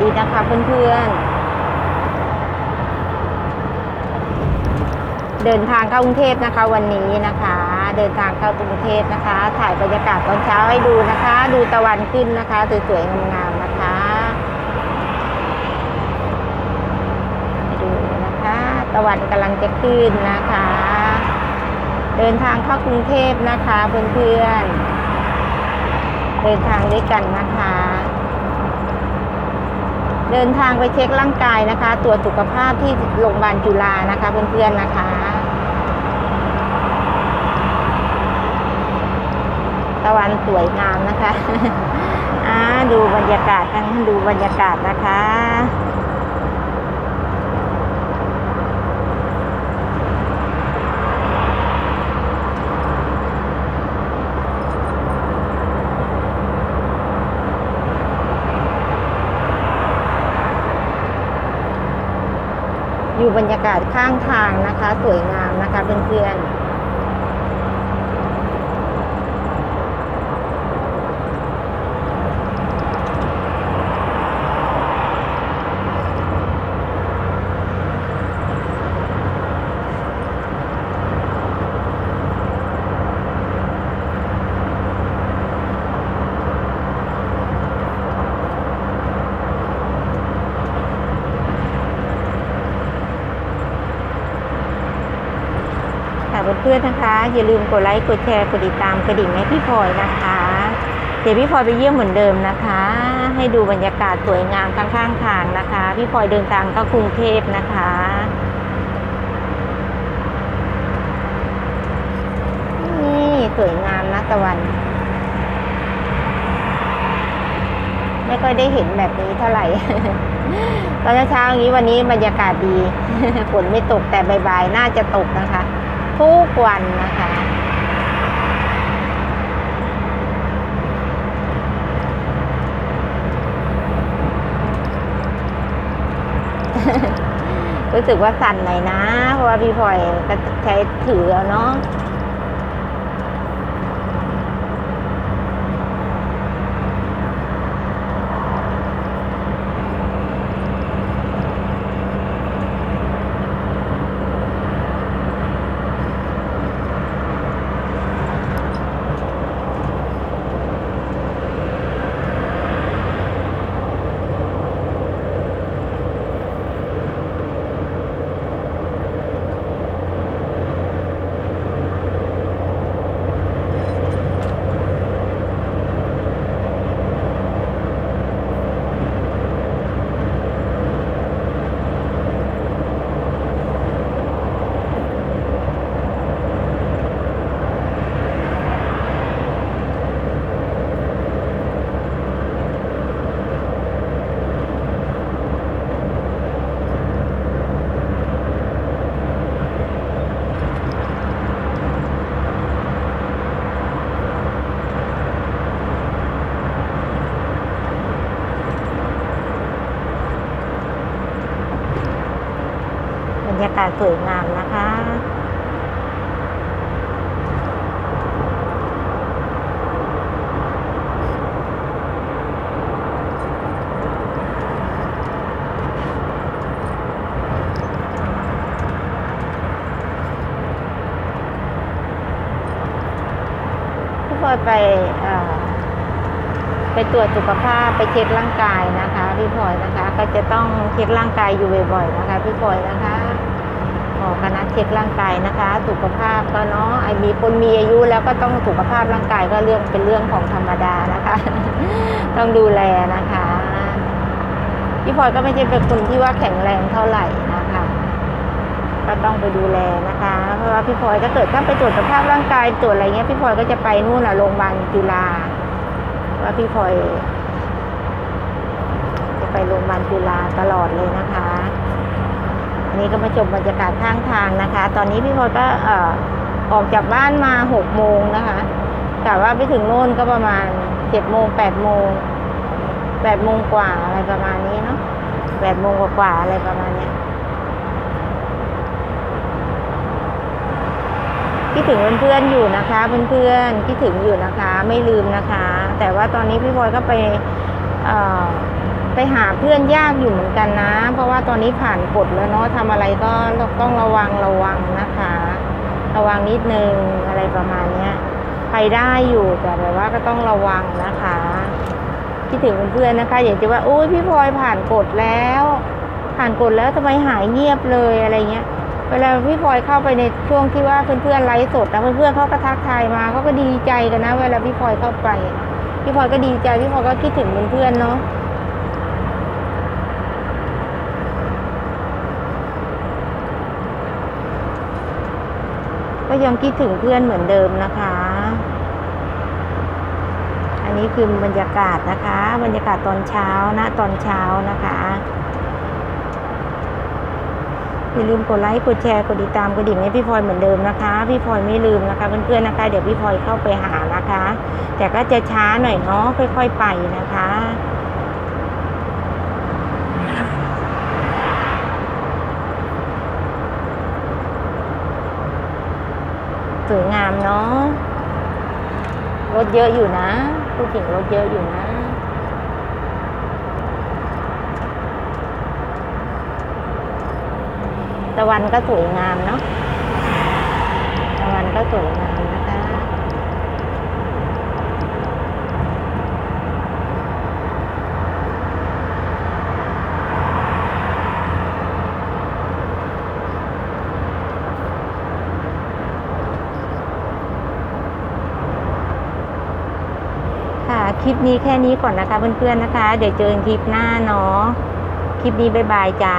ดีนะคะเพื่อนๆ เดินทางเข้ากรุงเทพนะคะวันนี้นะคะ เดินทางเข้ากรุงเทพนะคะ ถ่ายบรรยากาศตอนเช้าให้ดูนะคะ ดูตะวันขึ้นนะคะสวยๆงามๆนะคะดูนะคะ ตะวันกำลังจะขึ้นนะคะ เดินทางเข้ากรุงเทพนะคะเพื่อนๆเดินทางด้วยกันนะคะ เดินทางไปเช็คร่างกายนะคะ ตรวจสุขภาพที่โรงพยาบาลจุฬานะคะเพื่อนๆนะคะตะวันสวยงามนะคะอ่าดูบรรยากาศกันดูบรรยากาศนะคะ อยู่บรรยากาศข้างทางนะคะ สวยงามนะคะเพื่อนๆ พื่อนๆนะคะ อย่าลืมกดไลค์กดแชร์กดติดตามกระดิ่งให้พี่พลอยนะคะ เดี๋ยวพี่พลอยไปเยี่ยมเหมือนเดิมนะคะ ให้ดูบรรยากาศสวยงามข้างๆทางนะคะ พี่พลอยเดินทางเข้ากรุงเทพนะคะนี่สวยงามนะตะวัน ไม่ค่อยได้เห็นแบบนี้เท่าไหร่ตอนเช้าอย่างนี้วันนี้บรรยากาศดีฝนไม่ตกแต่บ่ายๆน่าจะตกนะคะ ทุกวันนะคะ รู้สึกว่าสั่นหน่อยนะ เพราะว่าพี่พลอยก็ใช้ถือเอาเนาะ บรรยากาศสวยงามนะคะพี่พลอยไปไปตรวจสุขภาพไปเช็คร่างกายนะคะ พี่พลอยนะคะ ก็จะต้องเช็คร่างกายอยู่บ่อยๆนะคะ พี่พลอยนะคะ หมอคณะเช็คร่างกายนะคะ สุขภาพก็เนาะไอมีคนมีอายุแล้วก็ต้องสุขภาพร่างกายก็เรื่องเป็นเรื่องของธรรมดานะคะ ต้องดูแลนะคะพี่พลอยก็ไม่ใช่เป็นคนที่ว่าแข็งแรงเท่าไหร่นะคะ ก็ต้องไปดูแลนะคะ เพราะว่าพี่พลอยถ้าเกิดถ้าไปตรวจสภาพร่างกายตรวจอะไรเงี้ยพี่พลอยก็จะไปนู่นอะโรงพยาบาลจุฬาว่าพี่พลอยจะไปโรงพยาบาลจุฬาตลอดเลยนะคะ นนี้ก็มาชมบรรยากาศข้างทางนะคะ ตอนนี้พี่พลอยก็อออกจากบ้านมาหกโมงนะคะกะว่าไปถึงโน่นก็ประมาณเจ็ดโมงแปดโมงแปดโมงกว่าอะไรประมาณนี้เนาะแปดโมงกว่าอะไรประมาณเนี้ยคิดถึงเพื่อนๆอยู่นะคะเพื่อนๆคิดถึงอยู่นะคะ ไม่ลืมนะคะ แต่ว่าตอนนี้พี่พลอยก็ไป ไปหาเพื่อนยากอยู่เหมือนกันนะ เพราะว่าตอนนี้ผ่านกฎแล้วเนาะทำอะไรก็ต้องระวังระวังนะคะ ระวังนิดนึงอะไรประมาณเนี้ยไปได้อยู่แต่แบบว่าก็ต้องระวังนะคะคิดถึงเพื่อนๆนะคะ อย่าจะว่าโอ้ยพี่พลอยผ่านกฎแล้ว ผ่านกฎแล้วทำไมหายเงียบเลยอะไรเงี้ยเวลาพี่พลอยเข้าไปในช่วงที่ว่าเพื่อนๆไลฟ์สดนะเพื่อนๆเขาก็ทักทายมาเขาก็ดีใจกันนะ เวลาพี่พลอยเข้าไป พี่พลอยก็ดีใจพี่พลอยก็คิดถึงเพื่อนๆเนาะ ก็ยังคิดถึงเพื่อนเหมือนเดิมนะคะ อันนี้คือบรรยากาศนะคะ บรรยากาศตอนเช้านะตอนเช้านะคะอย่าลืมกดไลค์กดแชร์กดติดตามกดดิ่งให้พี่พลอยเหมือนเดิมนะคะ พี่พลอยไม่ลืมนะคะเพื่อนๆนะคะ เดี๋ยวพี่พลอยเข้าไปหานะคะ แต่ก็จะช้าหน่อยเนาะค่อยๆไปนะคะ สวยงามเนาะรถเยอะอยู่นะพูดถึงรถเยอะอยู่นะ ตะวันก็สวยงามเนาะ ตะวันก็สวยงามนะ คลิปนี้แค่นี้ก่อนนะคะเพื่อนๆนะคะ เดี๋ยวเจอกันคลิปหน้าเนาะ คลิปนี้บายบายจ้า